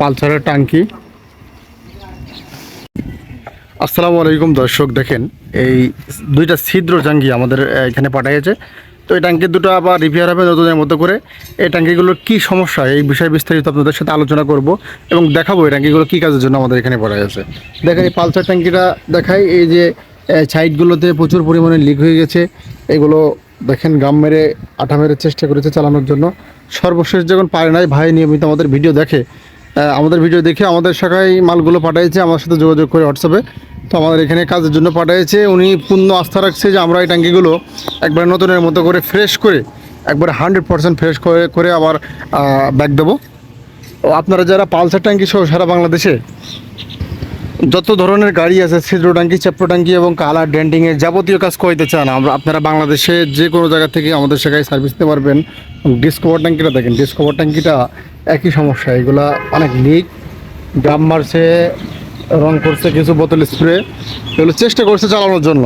পালসারের টাঙ্কি আসসালামু আলাইকুম দর্শক, দেখেন এই দুইটা ছিদ্র টাঙ্কি আমাদের এখানে পাঠিয়েছে তো এই ট্যাঙ্কি দুটো আবার রিপেয়ার হবে নতুনের মতো করে। এই ট্যাঙ্কিগুলোর কী সমস্যা, এই বিষয়ে বিস্তারিত আপনাদের সাথে আলোচনা করব এবং দেখাবো এই ট্যাঙ্কিগুলো কী কাজের জন্য আমাদের এখানে পাঠা গেছে দেখেন এই পালসার ট্যাঙ্কিটা দেখাই, এই যে সাইডগুলোতে প্রচুর পরিমাণে লিক হয়ে গেছে। এগুলো দেখেন গাম মেরে আঠা মেরে চেষ্টা করেছে চালানোর জন্য। সর্বশেষ যখন পারে নাই, ভাই নিয়মিত আমাদের ভিডিও দেখে। আমাদের ভিডিও দেখে আমাদের শাখায় মালগুলো পাঠিয়েছে আমার সাথে যোগাযোগ করে হোয়াটসঅ্যাপে তো আমাদের এখানে কাজের জন্য পাঠিয়েছে উনি পূর্ণ আস্থা রাখছে যে আমরা এই ট্যাঙ্কিগুলো একবার নতুনের মতো করে ফ্রেশ করে, একবার হান্ড্রেড পারসেন্ট ফ্রেশ করে করে আবার ব্যাগ দেবো। আপনারা যারা পালসার ট্যাঙ্কি সহ সারা বাংলাদেশে যত ধরনের গাড়ি আছে, ছিদ্র ট্যাঙ্কি চাপ্পো ট্যাঙ্কি এবং কালার ডেন্টিংয়ের যাবতীয় কাজ করতে চান, আমরা আপনারা বাংলাদেশে যে কোনো জায়গা থেকে আমাদের সেখানে সার্ভিস দিতে পারবেন। ডিসকভার ট্যাঙ্কিটা দেখেন ডিসকভার ট্যাঙ্কিটা একই সমস্যা, এগুলা অনেক লিক গাম মারছে, রং করছে কিছু বোতল স্প্রে এগুলো চেষ্টা করছে চালানোর জন্য।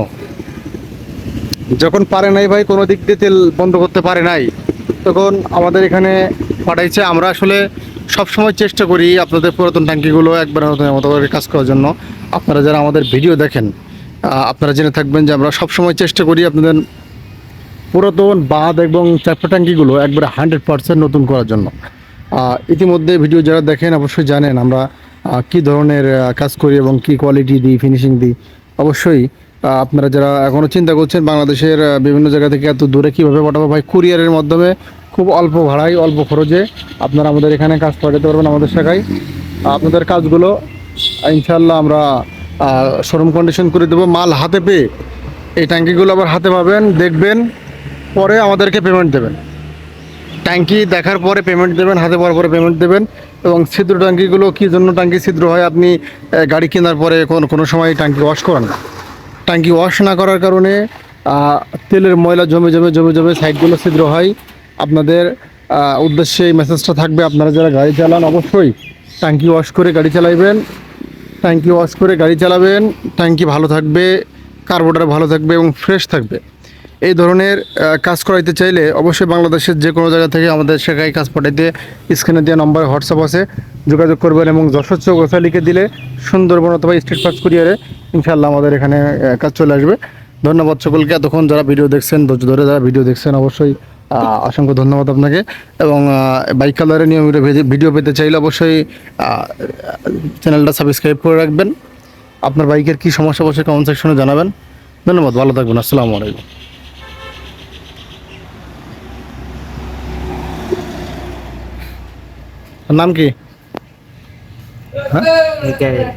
যখন পারে নাই ভাই, কোনো দিক দিয়ে তেল বন্ধ করতে পারে নাই, তখন আমাদের এখানে পাঠাইছে, আমরা আসলে সব সময় চেষ্টা করি আপনাদের পুরাতন ট্যাঙ্কিগুলো একবার নতুন মতো করে কাজ করার জন্য। আপনারা যারা আমাদের ভিডিও দেখেন আপনারা জেনে থাকবেন যে আমরা সব সময় চেষ্টা করি আপনাদের পুরাতন বাঁধ এবং চাপা ট্যাঙ্কিগুলো একবারে হান্ড্রেড পার্সেন্ট নতুন করার জন্য। ইতিমধ্যে ভিডিও যারা দেখেন অবশ্যই জানেন আমরা কি ধরনের কাজ করি এবং কি কোয়ালিটি দিই ফিনিশিং দিই। অবশ্যই আপনারা যারা এখনও চিন্তা করছেন বাংলাদেশের বিভিন্ন জায়গা থেকে এত দূরে কীভাবে পাঠাবো, ভাই কুরিয়ারের মাধ্যমে খুব অল্প ভাড়ায়, অল্প খরচে আপনারা আমাদের এখানে কাজ পাঠাতে পারবেন আমাদের শাখায়। আপনাদের কাজগুলো ইনশাল্লাহ আমরা শোরুম কন্ডিশন করে দেবো। মাল হাতে পেয়ে এই ট্যাঙ্কিগুলো আবার হাতে পাবেন, দেখবেন, পরে আমাদেরকে পেমেন্ট দেবেন। ট্যাঙ্কি দেখার পরে পেমেন্ট দেবেন, হাতে পাওয়ার পরে পেমেন্ট দেবেন এবং ছিদ্র ট্যাঙ্কিগুলো কী জন্য ট্যাঙ্কি ছিদ্র হয় আপনি গাড়ি কেনার পরে কোনো কোনো সময় ট্যাঙ্কি ওয়াশ করেন ট্যাঙ্কি ওয়াশ না করার কারণে তেলের ময়লা জমে জমে জমে জমে সাইডগুলো ছিদ্র হয়। আপনাদের উদ্দেশ্যে এই মেসেজটা থাকবে। আপনারা যারা গাড়ি চালান, অবশ্যই ট্যাঙ্কি ওয়াশ করে গাড়ি চালাইবেন। ট্যাঙ্কি ওয়াশ করে গাড়ি চালাবেন। ট্যাঙ্কি ভালো থাকবে। কার্বোটার ভালো থাকবে এবং ফ্রেশ থাকবে। এই ধরনের কাজ করাইতে চাইলে অবশ্যই বাংলাদেশের যে কোনো জায়গা থেকে আমাদের শেখায় কাজ পাঠাইতে স্ক্রিনে দেওয়া নম্বরে হোয়াটসঅ্যাপ আছে। যোগাযোগ করবেন এবং যশোর চৌকসা লিখে দিলে সুন্দরবন অথবা স্টেট পাস কুরিয়ারে ইনশাল্লাহ আমাদের এখানে কাজ চলে আসবে। ধন্যবাদ সকলকে। এতক্ষণ যারা ভিডিও দেখছেন, ধৈর্য ধরে যারা ভিডিও দেখছেন, অবশ্যই অসংখ্য ধন্যবাদ আপনাকে। এবং বাইক কালারের নিয়মিত ভিডিও পেতে চাইলে অবশ্যই চ্যানেলটা সাবস্ক্রাইব করে রাখবেন। আপনার বাইকের কী সমস্যা অবশ্যই কমেন্ট সেকশনে জানাবেন। ধন্যবাদ, ভালো থাকবেন, আসসালামু আলাইকুম। নাম কি? হ্যাঁ